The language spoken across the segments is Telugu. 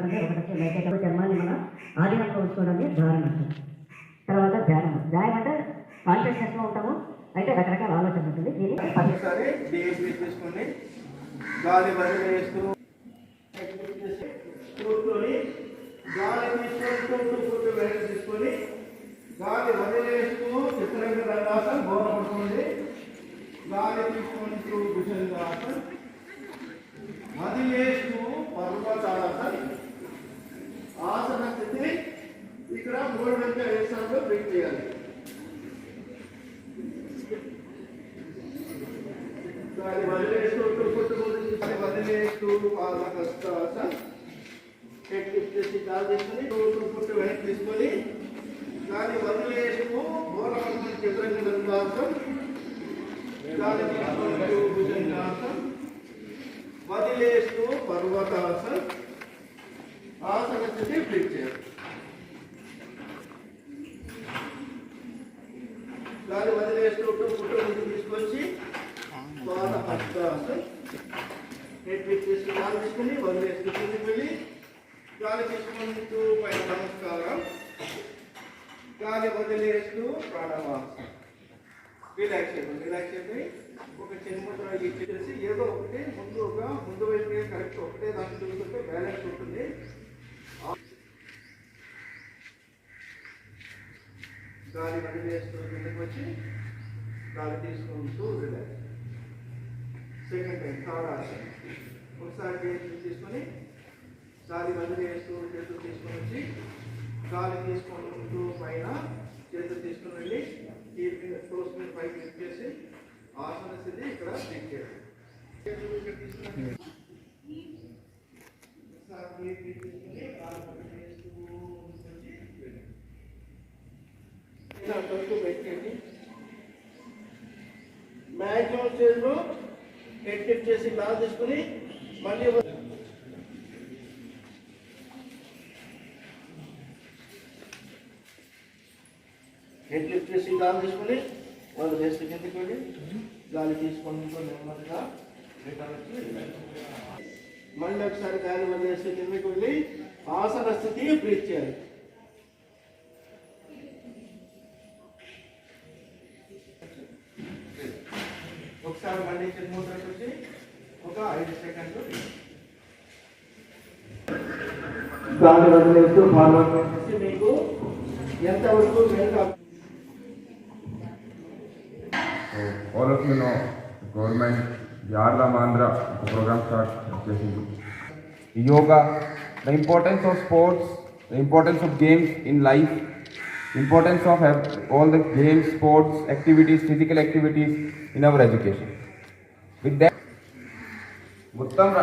అంటే ఒక లక్ష లేకపోతే చర్మాన్ని మనం ఆధీనంలో ఉంచుకోవడమే ధారణ తర్వాత ధ్యానం ధ్యానం అంటే కాన్షియస్నెస్లో ఉంటాము అయితే రకరకాల ఆలోచన ఉంటుంది దీని తీసుకోండి గాలి బదిలీ వేస్తూ కూర్చొని గాలి తీసుకొని తీసుకొని గాలి వదిలేస్తూ ఇక్కడ మూడు వెంట ఏసాల్లో బ్రేక్ చేయాలి అది వదిలేస్తూ కొంతమంది వదిలేస్తూ అలా కష్టం హెడ్ లిఫ్ట్ చేసి కాల్ తీసుకొని రోజు పుట్టి వెనక్కి తీసుకొని దాన్ని వదిలేస్తూ మూలమైన చతురంగ నిర్మాసం భుజంగాసం వదిలేస్తూ పర్వతాసం ఆసన స్థితి బ్రేక్ చేయాలి దాన్ని వదిలేసుకుంటూ ముందు తీసుకొచ్చి బాగా ఫస్ట్ క్లాస్ వదిలేసుకుని వెళ్ళి గాలి తీసుకుంటూ పైన నమస్కారం గాలి వదిలేస్తూ ప్రాణవాసం రిలాక్స్ అయిపోయింది రిలాక్స్ అయిపోయి ఒక చిన్నముద్ర ఇచ్చేసి ఏదో ఒకటి ముందుగా ముందు వెళ్ళి కరెక్ట్ ఒకటే దాన్ని చూసుకుంటే బ్యాలెన్స్ ఉంటుంది 4 मणि रेस्टोरेटिव ಗೆಕ್ಕೆ ಇಟ್ವಿ 4 ಟೀಸ್ಕುಂತು ಬಿಡ್ರಿ ಸೆಕೆಂಡ್ ಎಂತಾ ಆರಾಚೆ ಹೊರಸಾಗಿ ಟೀಸ್ಕೊನಿ 4 मणि रेस्टोरेटिव ಅಂತ ಟೀಸ್ಕೊನಿ ಬಿಚ್ಚಿ 4 ಟೀಸ್ಕೊಂತು ಪೈನಾ ಜೇನ ಟೀಸ್ಕೊನಲ್ಲಿ ಈ ಸೌಸ್ ಮೇಲೆ ಫೈವ್ ಮಿಂಟ್ಸ್ ಇಟ್ಕೇಸಿ ಆರಾಮಸ್ಥಿತಿ ಇಕಡೆ ನಿಂತಿರೋದು ಸರ್ 8 ಟೀಸ್ మ్యాక్సిమం హెడ్ చేసి లాస్ తీసుకుని మళ్ళీ హెడ్ లిఫ్ట్ చేసి గాలి తీసుకుని వాళ్ళు వేస్ట్ కిందకి వెళ్ళి గాలి తీసుకొని నెమ్మదిగా మళ్ళీ ఒకసారి గాలి వదిలేసి కిందకి వెళ్ళి ఆసన స్థితి బ్రీచ్ చేయాలి कर मंडेशन मोटर पर से 5 सेकंड का ब्रेक आगे बढ़ते हैं तो फॉरवर्ड इससे देखो ఎంత వస్తుందనే కా ఎవరకినో గవర్నమెంట్ యారలా మాంద programmes ఆక్సింగ్ yoga the importance of sports the importance of games in life importance of all the games, sports, activities, physical activities in our education. With that, Uttam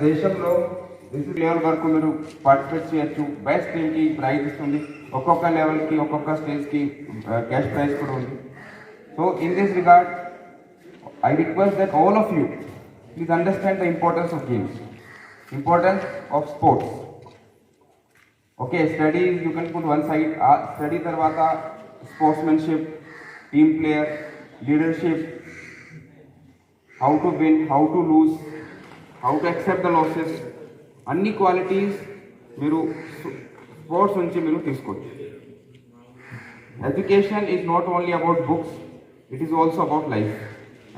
Desham Pro, this is your work, you participate to best team ki prizes only, Okoka level ki, Okoka stage ki uh, cash prize for only. So, in this regard, I request that all of you, please understand the importance of games, importance of sports. Okay studies you can put one side study తర్వాత sportsmanship team player leadership how to win how to lose how to accept the losses అన్ని క్వాలిటీస్ మీరు స్పోర్ట్స్ నుంచి మీరు తీసుకోవచ్చు education is not only about books it is also about life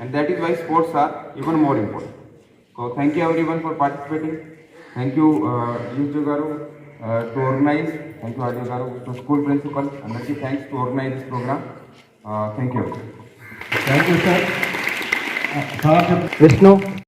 and that is why sports are even more important so thank you everyone for participating thank you యుజు గారు uh, to organize. Thank you, Adil Garu, to school principal, and many thanks to organize this program. Uh, thank you. Thank you, sir. Vishnu.